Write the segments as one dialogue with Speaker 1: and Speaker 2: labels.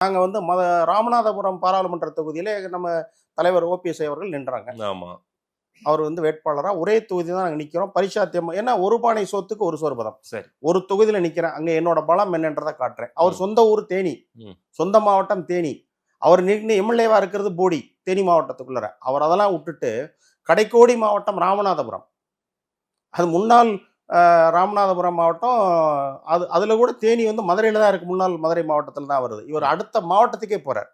Speaker 1: நாங்க வந்து மத ராமநாதபுரம் பாராளுமன்ற தொகுதியில நம்ம தலைவர் ஓபிஎஸ் அவர்கள் நின்றாங்க.
Speaker 2: ஆமா.
Speaker 1: அவர் வந்து வேட்பாளரா ஒரே தொகுதி தான் நாங்க நிக்கிறோம். பரிசாத்தியம் ஏன்னா ஒரு பானை சொத்துக்கு ஒரு சோர்பதம்
Speaker 2: சரி.
Speaker 1: ஒரு தொகுதியில நிக்கிறேன் அங்க என்னோட பலம் என்னன்றதை காட்டுறேன். அவர். சொந்த ஊர் தேனி. சொந்த மாவட்டம் தேனி. அவர் நின்று எம்எல்ஏவா இருக்கிறது போடி தேனி மாவட்டத்துக்குள்ளற அவர் அதெல்லாம் விட்டுட்டு கடைக்கோடி மாவட்டம் ராமநாதபுரம். அது முன்னாள் ராமநாதபுரம் மாவட்டம் அது அதுல கூட தேனி வந்து மதுரையில தான் இருக்கு. முன்னாள் மதுரை மாவட்டத்தில் தான் வருது. இவர் அடுத்த மாவட்டத்துக்கே போறார்.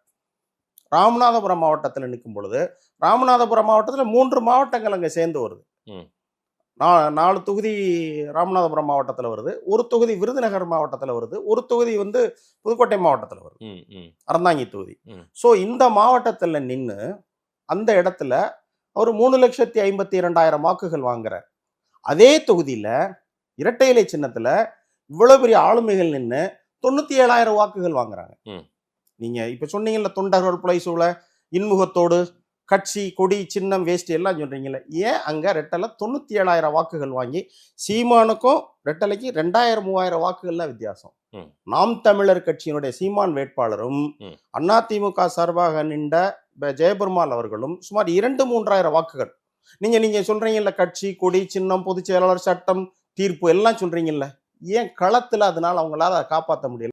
Speaker 1: ராமநாதபுரம் மாவட்டத்தில் நிற்கும் பொழுது ராமநாதபுரம் மாவட்டத்தில் மூன்று மாவட்டங்கள் அங்கே சேர்ந்து வருது. நா- நாலு தொகுதி ராமநாதபுரம் மாவட்டத்தில் வருது. ஒரு தொகுதி விருதுநகர் மாவட்டத்தில் வருது. ஒரு தொகுதி வந்து புதுக்கோட்டை மாவட்டத்தில் வருது. அறந்தாங்கி தொகுதி. ஸோ இந்த மாவட்டத்தில் நின்று அந்த இடத்துல அவர் மூணு லட்சத்தி ஐம்பத்தி இரண்டாயிரம் வாக்குகள் வாங்குறார். அதே தொகுதியில இரட்டை இலை சின்னத்துல இவ்வளவு பெரிய ஆளுமைகள் நின்று தொண்ணூத்தி ஏழாயிரம் வாக்குகள் வாங்குறாங்க
Speaker 2: ம்.
Speaker 1: நீங்க இப்ப சொன்னீங்கல்ல தொண்டர்கள் புலைசூழ இன்முகத்தோடு கட்சி கொடி சின்னம் வேஷ்டி எல்லாம் சொல்றீங்கல்ல ஏன் அங்க ரெட்டலை தொண்ணூத்தி ஏழாயிரம் வாக்குகள் வாங்கி சீமானுக்கும் ரெட்டலைக்கு ரெண்டாயிரம் மூவாயிரம் வாக்குகள்லாம் வித்தியாசம். நாம் தமிழர் கட்சியினுடைய சீமான் வேட்பாளரும். அதிமுக சார்பாக நின்ற ஜெயபெருமாள் அவர்களும் சுமார் இரண்டு மூன்றாயிரம் வாக்குகள் நீங்க நீங்க சொல்றீங்கல்ல கட்சி கொடி சின்னம் பொதுச் செயலாளர் சட்டம் தீர்ப்பு எல்லாம் சொல்றீங்கல்ல. ஏன் களத்துல அதனால அவங்களால அதை காப்பாற்ற முடியல?